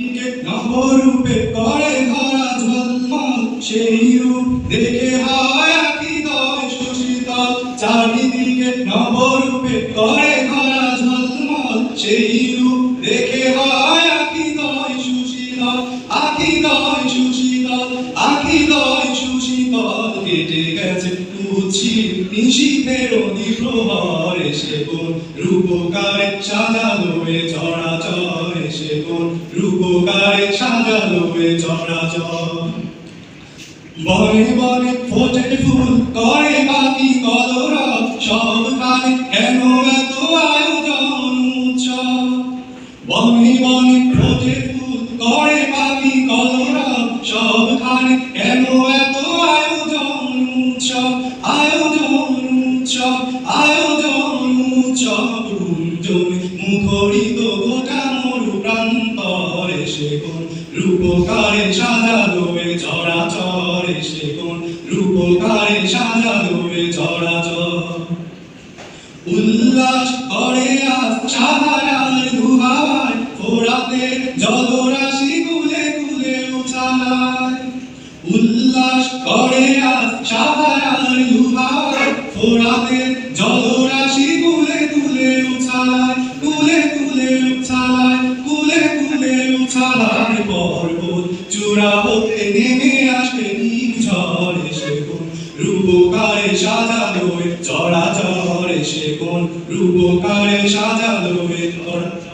নবরূপে করে ধরা ঝলমল সেই রূপ দেখে হয় হৃদয় সুশীতল চারিদিকে নবরূপে করে ধরা ঝলমল সেই রূপ দেখে হয় হৃদয় সুশীতল আখিদয় সুশীতল আখিদয় সুশীতল কেটে গেছে কুচি নিশীথের প্রহর এসে কোন রূপকারে সাজালো এ চরাচর রূপকারে সাজালো চরাচর বনে বনে ফোটে ফুল করে বাকি কলরব, সব কানে কেন এত আয়োজন উৎসব? বনে বনে ফোটে ফুল করে বাকি কলরব, সব কানে এত আয়োজন উৎসব? আয়োজন উৎসব, আয়োজন মুখরিত গোটা রূপকারে সাজালো চরাচরে সে কোন রূপকারে সাজালো চরাচর। উল্লাস করে আজ সাহারার দুহাওয়ায় ফোরাতে জলরাশি কুলে কুলে উছালায় উল্লাস করে আজ সাহারার দুহাওয়ায় ফোরাতে জলরাশি চূড়া হতে নেমে আসে নির্ঝর এসে কোন? রূপকারে সাজালো এ চরাচর এসে কোন? রূপকারে চরা